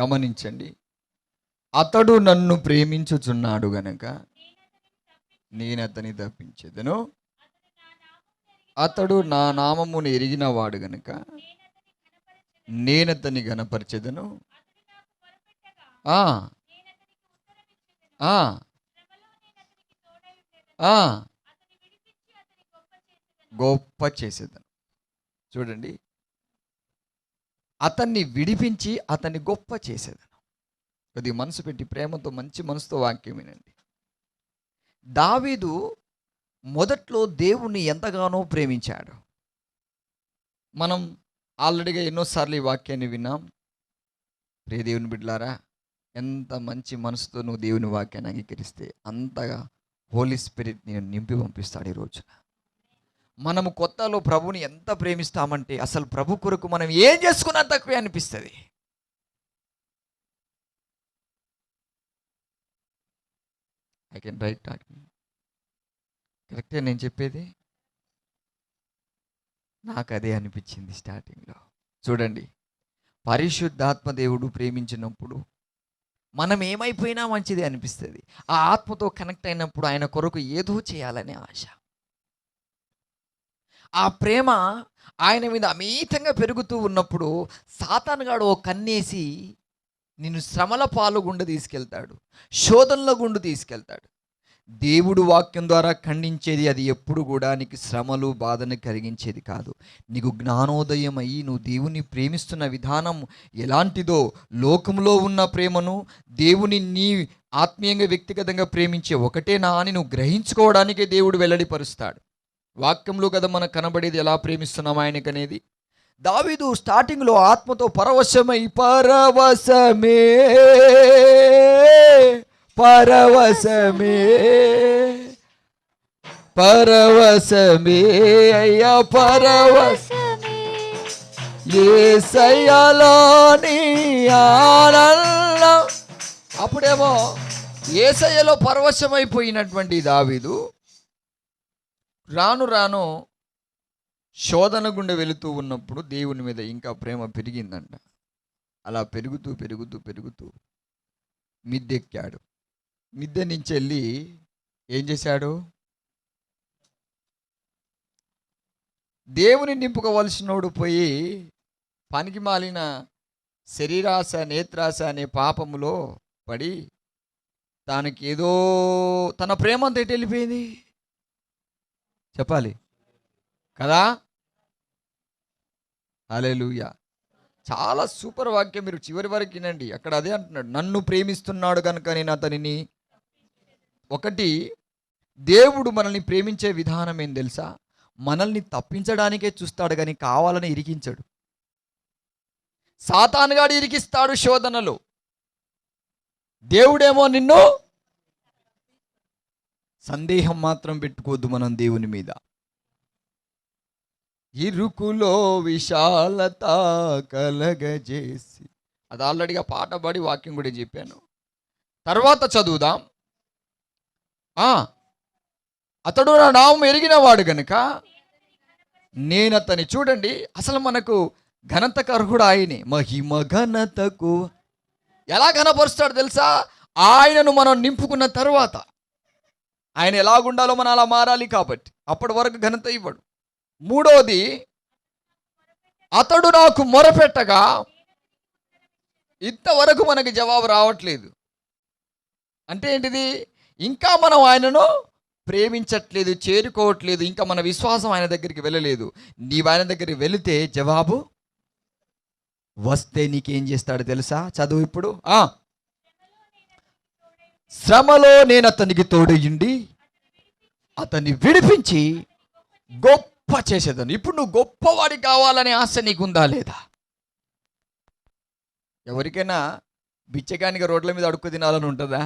గమనించండి. అతడు నన్ను ప్రేమించుచున్నాడు గనక నేను అతని తప్పించేదను. అతడు నా నామమును ఎరిగిన వాడు గనక నేనతని గనపరిచెదను గొప్ప చేసేదను. చూడండి అతన్ని విడిపించి అతన్ని గొప్ప చేసేదను. కొద్ది మనసు పెట్టి ప్రేమతో మంచి మనసుతో వాక్యం వినండి. దావీదు మొదట్లో దేవుణ్ణి ఎంతగానో ప్రేమించాడు. మనం ఆల్రెడీగా ఎన్నోసార్లు ఈ వాక్యాన్ని విన్నాం. ప్రియ దేవుని బిడ్డలారా ఎంత మంచి మనసుతో నువ్వు దేవుని వాక్యాన్ని అంగీకరిస్తే అంతగా హోలీ స్పిరిట్ నేను నింపి పంపిస్తాడు ఈ రోజున. మనము కొత్తలో ప్రభుని ఎంత ప్రేమిస్తామంటే అసలు ప్రభు కొరకు మనం ఏం చేసుకున్నా తక్కువే అనిపిస్తుంది. ఐ కెన్ రైట్ టాకింగ్ కరెక్టే నేను చెప్పేది? నాకు అదే అనిపించింది స్టార్టింగ్లో చూడండి పరిశుద్ధాత్మ దేవుడు ప్రేమించినప్పుడు మనం ఏమైపోయినా మంచిది అనిపిస్తుంది. ఆ ఆత్మతో కనెక్ట్ అయినప్పుడు ఆయన కొరకు ఏదో చేయాలనే ఆశ. ఆ ప్రేమ ఆయన మీద అమితంగా పెరుగుతూ ఉన్నప్పుడు సాతానుగాడు ఓ కన్నేసి నిన్ను శ్రమల పాలు గుండు తీసుకెళ్తాడు శోధనల గుండు తీసుకెళ్తాడు. దేవుడు వాక్యం ద్వారా ఖండించేది అది ఎప్పుడు కూడా నీకు శ్రమలు బాధను కలిగించేది కాదు. నీకు జ్ఞానోదయం అయ్యి నువ్వు దేవుని ప్రేమిస్తున్న విధానం ఎలాంటిదో లోకంలో ఉన్న ప్రేమను దేవుని నీ ఆత్మీయంగా వ్యక్తిగతంగా ప్రేమించే ఒకటేనా అని నువ్వు గ్రహించుకోవడానికే దేవుడు వెల్లడిపరుస్తాడు. వాక్యంలో కదా మనకు కనబడేది ఎలా ప్రేమిస్తున్నాం ఆయనకనేది? దావీదు స్టార్టింగ్లో ఆత్మతో పరవశమై పరవశమే పరవశమే పరవశమే అయ్యా పరవశమే ఏసయ్యలోని ఆనందం. అప్పుడేమో ఏసయ్యలో పరవశమైపోయినటువంటి దావీదు రాను రాను శోధన గుండె వెళుతూ ఉన్నప్పుడు దేవుని మీద ఇంకా ప్రేమ పెరిగిందంట. అలా పెరుగుతూ పెరుగుతూ పెరుగుతూ మిద్దెక్కాడు. మిద్దె నుంచి వెళ్ళి ఏం చేశాడు? దేవుని నింపుకోవలసినోడు పోయి పనికి మాలిన శరీరాశ నేత్రాశ అనే పాపములో పడి తనకి ఏదో తన ప్రేమ అంతటి వెళ్ళిపోయింది? చెప్పాలి. కదా? అలెలుయ చాలా సూపర్ వాక్యం మీరు చివరి వరకు వినండి. అక్కడ అదే అంటున్నాడు. నన్ను ప్రేమిస్తున్నాడు కనుక నేను అతనిని ఒకటి దేవుడు మనల్ని ప్రేమించే విధానం ఏం తెలుసా? మనల్ని తప్పించడానికే చూస్తాడు కానీ కావాలని ఇరికించడు. సాతానుగాడు ఇరికిస్తాడు శోధనలో. దేవుడేమో నిన్ను సందేహం మాత్రం పెట్టుకోవద్దు మనం దేవుని మీద. ఇరుకులో విశాలత కలగజేసి అది ఆల్రెడీగా పాట పాడి వాక్యం కూడా చెప్పాను. తర్వాత చదువుదాం. అతడు నా నామం ఎరిగిన వాడు గనుక నేను అతని చూడండి అసలు మనకు ఘనత కర్హుడు ఆయనే. మహిమ ఘనతకు. ఎలా ఘనపరుస్తాడు తెలుసా? ఆయనను మనం నింపుకున్న తర్వాత. ఆయన ఎలాగుండాలో మనం అలా మారాలి కాబట్టి. అప్పటి వరకు ఘనత ఇవ్వడు. మూడోది అతడు నాకు మొరపెట్టగా ఇంతవరకు మనకి జవాబు రావట్లేదు. అంటే ఏంటిది? ఇంకా మనం ఆయనను ప్రేమించట్లేదు చేరుకోవట్లేదు ఇంకా మన విశ్వాసం ఆయన దగ్గరికి వెళ్ళలేదు. నీవు ఆయన దగ్గరికి వెళితే జవాబు వస్తే నీకేం చేస్తాడు తెలుసా? చదువు ఇప్పుడు. శ్రమలో నేను అతనికి తోడయ్యండి అతన్ని విడిపించి గొప్ప చేసేదాన్ని. ఇప్పుడు నువ్వు గొప్పవాడి కావాలనే ఆశ నీకుందా లేదా? ఎవరికైనా బిచ్చగానిగా రోడ్ల మీద అడుక్కు తినాలని ఉంటుందా?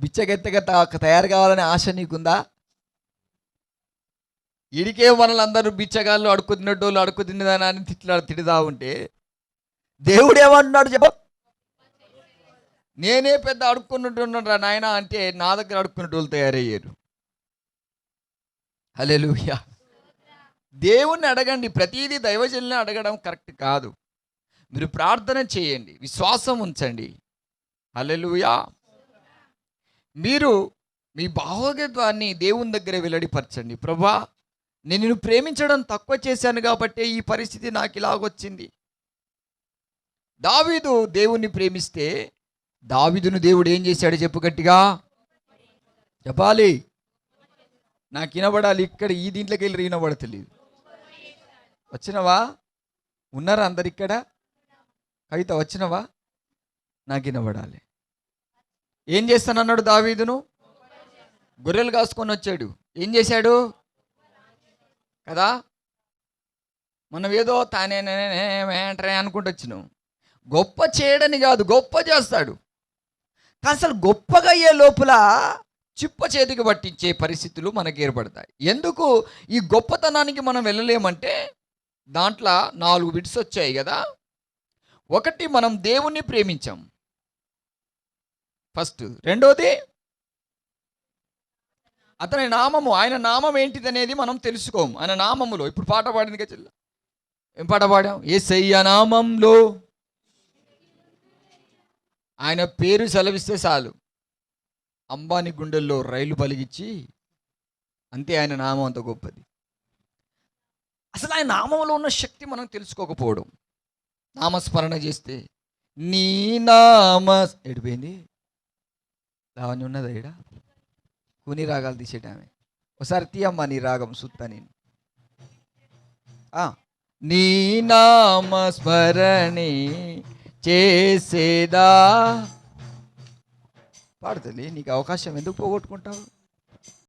బిచ్చగెత్తగా తయారు కావాలనే ఆశ నీకుందా? ఇడికే మనల్ని అందరూ బిచ్చగాళ్ళు అడుక్కు తినేటోళ్ళు అడుక్కు తినేదాని అని తిట్లా తిడదా ఉంటే దేవుడు ఏమంటున్నాడు చెప్ప? నేనే పెద్ద అడుక్కున్నట్టున్నాడు నాయన అంటే నా దగ్గర అడుక్కునేటోళ్ళు తయారయ్యారు. హల్లెలూయా. దేవుణ్ణి అడగండి ప్రతిదీ దైవజనుల్ని అడగడం కరెక్ట్ కాదు. మీరు ప్రార్థన చేయండి విశ్వాసం ఉంచండి. హలెలుయా మీరు మీ భావోద్వాన్ని దేవుని దగ్గర వెల్లడిపరచండి. ప్రభా నేను నిన్ను ప్రేమించడం తక్కువ చేశాను కాబట్టి ఈ పరిస్థితి నాకు ఇలాగొచ్చింది. దావీదు దేవుణ్ణి ప్రేమిస్తే దావీదును దేవుడు ఏం చేశాడు చెప్పు గట్టిగా? చెప్పాలి. నాకు వినబడాలి ఇక్కడ ఈ దీంట్లోకి వెళ్ళి వినబడతలేదు. వచ్చినవా? ఉన్నారా అందరు ఇక్కడ? కవిత వచ్చినవా? నాకు వినబడాలి. ఏం చేస్తానన్నాడు దావీదును? గొర్రెలు కాసుకొని వచ్చాడు. ఏం చేశాడు? కదా? మనం ఏదో తానే ఏంట్రే అనుకుంటూ వచ్చినాం. గొప్ప చేయడని కాదు గొప్ప చేస్తాడు. కానీ అసలు గొప్పగా అయ్యే లోపల చిప్ప చేతికి పట్టించే పరిస్థితులు మనకు ఏర్పడతాయి. ఎందుకు? ఈ గొప్పతనానికి మనం వెళ్ళలేమంటే దాంట్లో నాలుగు బిట్స్ వచ్చాయి కదా. ఒకటి మనం దేవుణ్ణి ప్రేమించాం. ఫస్ట్. రెండోది అతని నామము ఆయన నామం ఏంటిది అనేది మనం తెలుసుకోము. ఆయన నామములో ఇప్పుడు పాట పాడింది కదా ఏం పాట పాడాం? ఏ సయ్య నామంలో ఆయన పేరు సెలవిస్తే చాలు. అంబానీ గుండెల్లో రైలు పలిగించి అంతే ఆయన నామం అంత గొప్పది. అసలు ఆయన నామంలో ఉన్న శక్తి మనం తెలుసుకోకపోవడం. నామస్మరణ చేస్తే నీ నామ ఎడిపోయింది లావణ్య ఉన్నదా ఈడ? కూని రాగాలు తీసేటామె ఒకసారి తీయమ్మా నీ రాగం సుత్తా నేను. నీ నామస్మరణి చేసేదా? పాడుతుంది నీకు అవకాశం ఎందుకు పోగొట్టుకుంటావు?